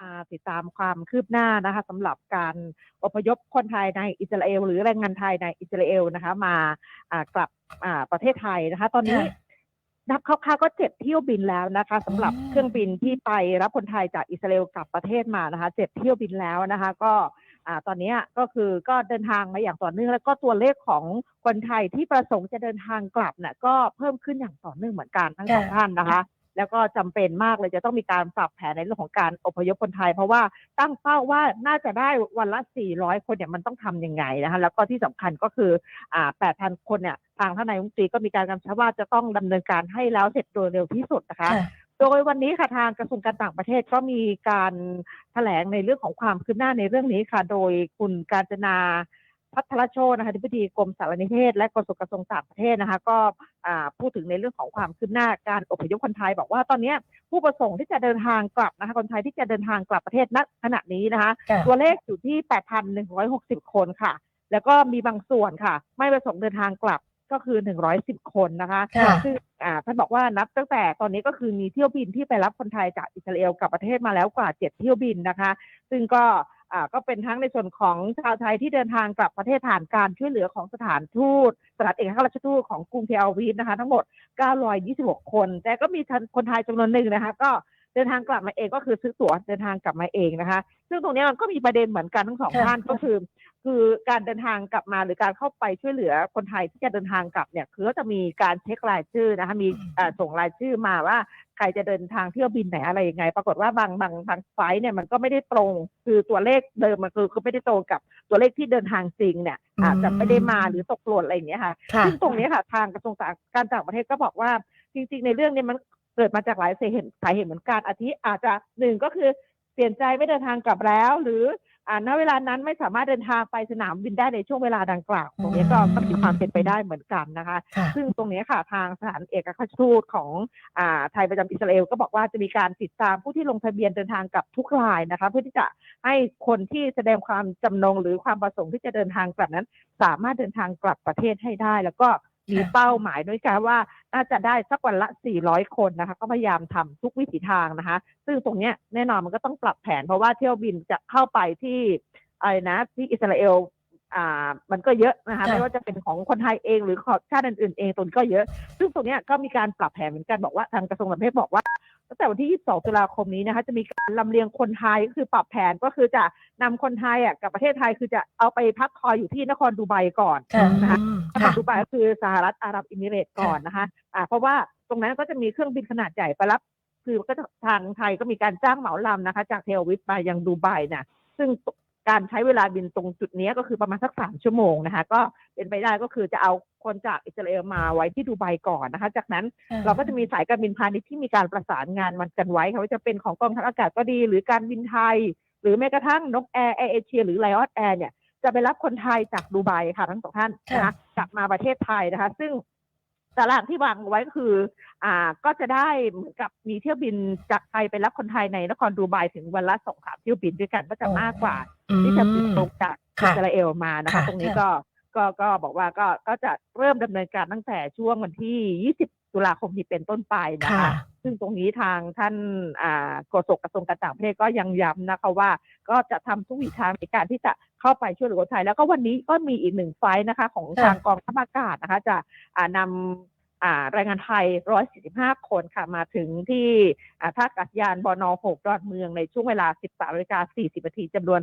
มาติดตามความคืบหน้านะคะสำหรับการอพยพคนไทยในอิสราเอล หรือแรงงานไทยในอิสราเอลนะคะ มาอ่ากลับอ่าประเทศไทยนะคะ ตอนนี้ค่ะนับคร่าวๆก็เจ็ดเที่ยวบินแล้วนะคะสำหรับอืมเครื่องบินที่ไปรับคนไทยจากอิสราเอลกลับประเทศมานะคะเจ็ดเที่ยวบินแล้วนะคะ ก็อ่าตอนนี้ก็คือก็เดินทางมาอย่างต่อเนื่อง แล้วก็ตัวเลขของคนไทยที่ประสงค์จะเดินทางกลับน่ะก็เพิ่มขึ้นอย่างต่อเนื่องเหมือนกันทั้งสองค่ะท่านนะคะ แล้วก็จำเป็นมากเลยจะต้องมีการปรับแผนในเรื่องของการอพยพคนไทย เพราะว่าตั้งเป้าว่าน่าจะได้วันละ 400 คนเนี่ยมันต้องทำยังไงนะคะแล้วก็ที่สำคัญก็คืออ่า8,000 คนเนี่ยทางท่านนายกรัฐมนตรีก็มีการกำชับว่าจะต้องดำเนินการให้แล้วเสร็จโดยเร็วที่สุดนะคะค่ะโดยวันนี้ค่ะทางกระทรวงการต่างประเทศก็มีการแถลงในเรื่องของความคืบหน้าในเรื่องนี้ค่ะ โดยคุณการจนา พัทรโชตนะคะที่ปดีกรมสารนิเทศ และกระทรวงกระทรวงต่างประเทศนะคะ ก็อ่าพูดถึงในเรื่องของความคืบหน้าการอพยพคนไทย บอกว่าตอนนี้ผู้ประสงค์ที่จะเดินทางกลับนะคะคนไทยที่จะเดินทางกลับประเทศณขณะนี้นะคะค่ะตัวเลขอยู่ที่ 8,160 คนค่ะ แล้วก็มีบางส่วนค่ะ ไม่ประสงค์เดินทางกลับก็คือ 110 คนนะคะค่ะซึ่งอ่าท่านบอกว่านับตั้งแต่ตอนนี้ก็คือมีเที่ยวบินที่ไปรับคนไทยจากอิสราเอลกลับประเทศมาแล้วกว่า 7 เที่ยวบินนะคะ ซึ่งก็อ่า ก็เป็นทั้งในส่วนของชาวไทยที่เดินทางกลับประเทศผ่านการช่วยเหลือของสถานทูตสถานเอกอัครราชทูตของกรุงเทลอาวีฟนะคะ ทั้งหมด 926 คน แต่ก็มีคนไทยจำนวนหนึ่งนะคะ ก็เดินทางกลับมาเองก็คือซื้อตั๋วเดินทางกลับมาเองนะคะ ซึ่งตรงนี้มันก็มีประเด็นเหมือนกันทั้งสองท่านก็คือ คือการเดินทางกลับมาหรือการเข้าไปช่วยเหลือคนไทยที่จะเดินทางกลับเนี่ยคือก็จะมีการเช็ครายชื่อนะคะมีอ่าส่งรายชื่อมาว่าใครจะเดินทางเที่ยวบินไหนอะไรยังไง ปรากฏว่าบางบางบางไฟล์เนี่ยมันก็ไม่ได้ตรง คือตัวเลขเดิมมันคือคือไม่ได้ตรงกับตัวเลขที่เดินทางจริงเนี่ยอาจจะไม่ได้มาหรือตกหล่นอะไรอย่างเงี้ยค่ะค่ะซึ่งตรงนี้ค่ะทางกระทรวงการต่างประเทศก็บอกว่าจริง ๆ ในเรื่องนี้มันเกิดมาจากหลายสาเหตุสาเหตุเหมือนกันอาทิอาจจะหนึ่งก็คือเปลี่ยนใจไม่เดินทางกลับแล้วหรืออ่า ณเวลานั้นไม่สามารถเดินทางไปสนามบินได้ในช่วงเวลาดังกล่าว ตรงนี้ก็อืมก็มีความเป็นไปได้เหมือนกันนะคะค่ะซึ่งตรงนี้ค่ะทางสถานเอกอัครราชทูตของอ่าไทยประจำอิสราเอลก็บอกว่าจะมีการติดตามผู้ที่ลงทะเบียนเดินทางกับทุกรายนะคะ เพื่อที่จะให้คนที่แสดงความจำนงหรือความประสงค์ที่จะเดินทางกลับนั้น สามารถเดินทางกลับประเทศให้ได้ แล้วก็ มีค่ะเป้าหมายด้วยกันว่าน่าจะได้สักวันละ 400 คนนะคะ ก็พยายามทำทุกวิถีทางนะคะ ซึ่งตรงเนี้ยแน่นอนมันก็ต้องปรับแผน เพราะว่าเที่ยวบินจะเข้าไปที่อะไรนะที่อิสราเอลอ่ามันก็เยอะนะคะค่ะไม่ว่าจะเป็นของคนไทยเองหรือของชาติอื่นๆเองตรงนี้ก็เยอะ ซึ่งตรงเนี้ยก็มีการปรับแผนเหมือนกันบอกว่าทางกระทรวงต่างประเทศบอกว่าตั้ง แต่วันที่ 22 ตุลาคมนี้นะคะ จะมีการลำเลียงคนไทยก็คือปรับแผนก็คือจะนำคนไทยอะกับประเทศไทยคือจะเอาไปพักคอยอยู่ที่นครดูไบก่อนค่ะนะคะอืมนครค่ะ ดูไบก็คือสหรัฐอาหรับเอมิเรตส์ก่อนนะคะอ่าเพราะว่าตรงนั้นก็จะมีเครื่องบินขนาดใหญ่ไปรับ คือก็จะทางไทยก็มีการจ้างเหมาลำนะคะ จากเทลอาวิฟมายังดูไบเนี่ยซึ่ง การใช้เวลาบินตรงจุดนี้ก็คือประมาณสักสามชั่วโมงนะคะ ก็เป็นไปได้ก็คือจะเอาคนจากอิสราเอลมาไว้ที่ดูไบก่อนนะคะ จากนั้นเราก็จะมีสายการบินพาณิชย์ที่มีการประสานงานมันกันไว้ค่ะว่าจะเป็นของกองทัพอากาศก็ดี หรือการบินไทย หรือแม้กระทั่งนกแอร์แอร์เอเชียหรือไลออดแอร์เนี่ยจะไปรับคนไทยจากดูไบค่ะทั้งสองท่านนะคะค่ะกลับมาประเทศไทยนะคะ ซึ่ง ตารางที่วางไว้ก็คือ อ่า ก็จะได้เหมือนกับมีเที่ยวบินจากไทยไปรับคนไทยในนครดูไบถึงวันละสองสามเที่ยวบินด้วยกันก็จะมากกว่า ที่จะบินตรงจากอิค่ะสราเอลมานะคะค่ะตรงนี้ก็ก็ก็บอกว่าก็ก็จะเริ่มดำเนินการตั้งแต่ช่วงวันที่20 ตุลาคมนี้เป็นต้นไปนะคะค่ะซึ่งตรงนี้ทางท่านอ่าโฆษกกระทรวงการต่างประเทศก็ยังย้ำนะคะว่า ก็จะทำทุกวิถีทางในการที่จะเข้าไปช่วยเหลือคนไทย แล้วก็วันนี้ก็มีอีกหนึ่งไฟล์นะคะ ของค่ะทางกองทัพอากาศนะคะ จะอ่านำอ่าแรงงานไทย 145 คนค่ะ มาถึงที่อ่าท่าอากาศยานบน6ดอนเมืองในช่วงเวลา 13นาฬิกา40นาทีจำนวน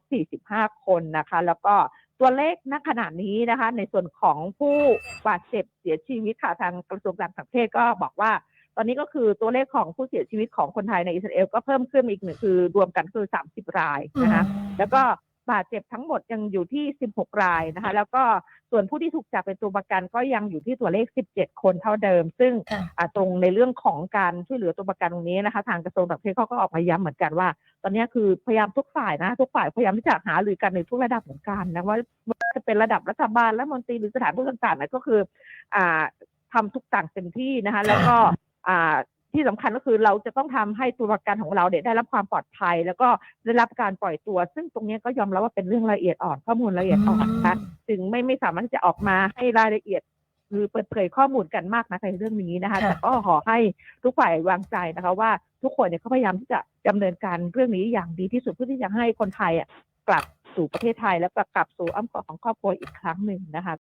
145 คนนะคะ แล้วก็ ตัวเลขณขณะนี้นะคะ ในส่วนของผู้บาดเจ็บเสียชีวิตค่ะทางกระทรวงการต่างประเทศก็บอกว่า ตอนนี้ก็คือตัวเลขของผู้เสียชีวิตของคนไทยในอิสราเอลก็เพิ่มขึ้นอีกหนึ่งคือรวมกันคือ 30 รายนะคะแล้วก็ บาดเจ็บทั้งหมดยังอยู่ที่ 16 รายนะคะ แล้วก็ส่วนผู้ที่ถูกจับเป็นตัวประกันก็ยังอยู่ที่ตัวเลข 17 คนเท่าเดิม ซึ่งค่ะอ่าตรงในเรื่องของการช่วยเหลือตัวประกันตรงนี้นะคะ ทางกระทรวงต่างประเทศเขาก็ออกมาย้ำเหมือนกันว่า ตอนนี้คือพยายามทุกฝ่ายนะทุกฝ่ายพยายามที่จะหารือกันในทุกระดับเหมือนกันนะว่าว่าจะเป็นระดับรัฐบาลและมนตรีหรือสถานทูตต่างๆนะก็คืออ่าทำทุกต่างเต็มที่นะคะ แล้วก็อ่า ที่สำคัญก็คือเราจะต้องทำให้ตัวประกันของเราเนี่ยได้รับความปลอดภัย แล้วก็ได้รับการปล่อยตัว ซึ่งตรงนี้ก็ยอมรับว่าเป็นเรื่องละเอียดอ่อนข้อมูลละเอียดอ่อนนะคะจึงไม่ไม่สามารถที่จะออกมาให้รายละเอียดคือเปิดเผยข้อมูลกันมากนะในเรื่องนี้นะคะค่ะแต่ก็ขอให้ทุกฝ่ายวางใจนะคะ ว่าทุกคนเนี่ยเขาพยายามที่จะดำเนินการเรื่องนี้อย่างดีที่สุดเพื่อที่จะให้คนไทยอะกลับสู่ประเทศไทยแล้วก็กลับสู่อ้อมกอดของครอบครัวอีกครั้งหนึ่งนะคะ